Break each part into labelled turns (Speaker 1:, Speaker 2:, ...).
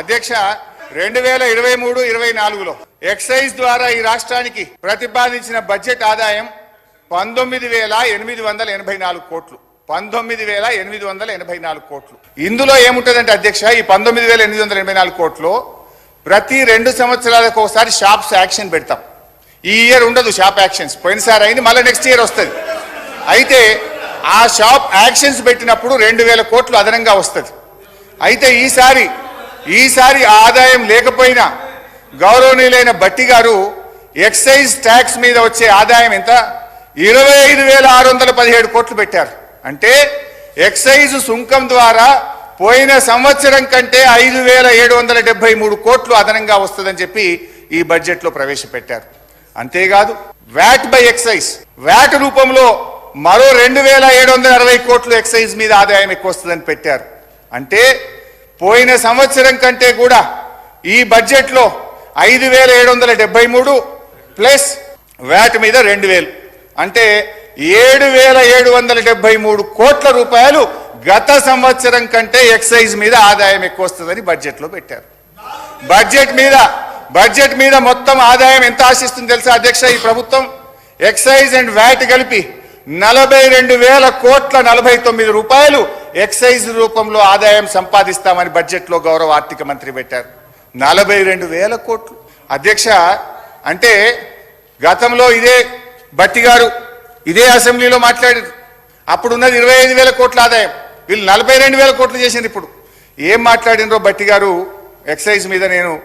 Speaker 1: అధ్యక్ష రెండు వేల ఇరవై మూడు ఇరవై నాలుగులో ఎక్సైజ్ ద్వారా ఈ రాష్ట్రానికి ప్రతిపాదించిన బడ్జెట్ ఆదాయం పంతొమ్మిది వేల ఎనిమిది వందల ఎనభై నాలుగు కోట్లు. పంతొమ్మిది వేల ఎనిమిది వందల ఎనభై నాలుగు కోట్లు. ఇందులో ఏముంటుందంటే అధ్యక్ష ఈ పంతొమ్మిది వేల ఎనిమిది వందల ఎనభై నాలుగు కోట్లు ప్రతి రెండు సంవత్సరాలకు ఒకసారి షాప్స్ యాక్షన్ పెడతాం. ఈ ఇయర్ ఉండదు షాప్ యాక్షన్స్. పోయినసారి అయింది మళ్ళీ నెక్స్ట్ ఇయర్ వస్తుంది. అయితే ఆ షాప్ యాక్షన్స్ పెట్టినప్పుడు రెండు వేల కోట్లు అదనంగా వస్తుంది. అయితే ఈసారి ఈసారి ఆదాయం లేకపోయినా గౌరవనీయులైన బట్టి గారు ఎక్సైజ్ ట్యాక్స్ మీద వచ్చే ఆదాయం ఎంత? ఇరవై ఐదు వేల ఆరు వందల పదిహేడు కోట్లు పెట్టారు. అంటే ఎక్సైజ్ సుంకం ద్వారా పోయిన సంవత్సరం కంటే ఐదు వేల ఏడు వందల డెబ్బై మూడు కోట్లు అదనంగా వస్తుందని చెప్పి ఈ బడ్జెట్లో ప్రవేశపెట్టారు. అంతేకాదు వ్యాట్ బై ఎక్సైజ్? వ్యాట్ రూపంలో మరో రెండు వేల ఏడు వందల అరవై కోట్లు ఎక్సైజ్ మీద ఆదాయం ఎక్కువ వస్తుందని పెట్టారు. అంటే పోయిన సంవత్సరం కంటే కూడా ఈ బడ్జెట్లో ఐదు వేల ఏడు వందల డెబ్బై మూడు ప్లస్ వ్యాట్ మీద రెండు వేలు. అంటే ఏడు వేల ఏడు వందల డెబ్బై మూడు కోట్ల రూపాయలు గత సంవత్సరం కంటే ఎక్సైజ్ మీద ఆదాయం ఎక్కువ వస్తుందని బడ్జెట్లో పెట్టారు. బడ్జెట్ మీద బడ్జెట్ మీద మొత్తం ఆదాయం ఎంత ఆశిస్తుంది తెలుసా అధ్యక్ష ఈ ప్రభుత్వం? ఎక్సైజ్ అండ్ వ్యాట్ కలిపి నలభై రెండు వేల కోట్ల నలభై తొమ్మిది రూపాయలు ఎక్సైజ్ రూపంలో ఆదాయం సంపాదిస్తామని బడ్జెట్లో గౌరవ ఆర్థిక మంత్రి పెట్టారు. నలభై రెండు వేల కోట్లు. అధ్యక్ష అంటే గతంలో ఇదే బట్టి గారు ఇదే అసెంబ్లీలో మాట్లాడారు. అప్పుడు ఉన్నది ఇరవై ఐదు వేల కోట్ల ఆదాయం. వీళ్ళు నలభై రెండు వేల కోట్లు చేసింది ఇప్పుడు. ఏం మాట్లాడినరో బట్టి గారు ఎక్సైజ్ మీద నేను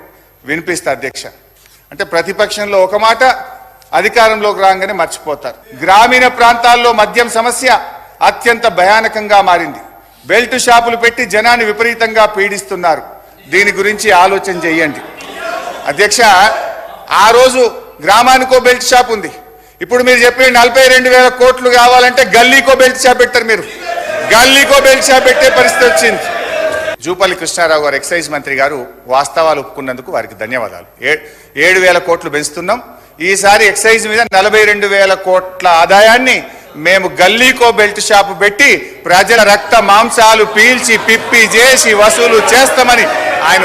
Speaker 1: వినిపిస్తా అధ్యక్ష. అంటే ప్రతిపక్షంలో ఒక మాట అధికారంలోకి రాగానే మర్చిపోతారు. గ్రామీణ ప్రాంతాల్లో మద్యం సమస్య అత్యంత భయానకంగా మారింది. బెల్ట్ షాపులు పెట్టి జనాన్ని విపరీతంగా పీడిస్తున్నారు. దీని గురించి ఆలోచన చేయండి. అధ్యక్ష ఆ రోజు గ్రామానికో బెల్ట్ షాప్ ఉంది. ఇప్పుడు మీరు చెప్పిన నలభై రెండు వేల కోట్లు కావాలంటే గల్లీకో బెల్ట్ షాప్ పెట్టారు మీరు. గల్లీకో బెల్ట్ షాప్ పెట్టే పరిస్థితి వచ్చింది. జూపల్లి కృష్ణారావు గారు ఎక్సైజ్ మంత్రి గారు వాస్తవాలు ఒప్పుకున్నందుకు వారికి ధన్యవాదాలు. ఏ- ఏడు వేల కోట్లు పెంచుతున్నాం. ఈసారి ఎక్సైజ్ మీద నలభై రెండు వేల కోట్ల ఆదాయాన్ని మేము గల్లీకో బెల్ట్ షాప్ పెట్టి ప్రజల రక్త మాంసాలు పీల్చి పిప్పి చేసి వసూలు చేస్తామని ఆయన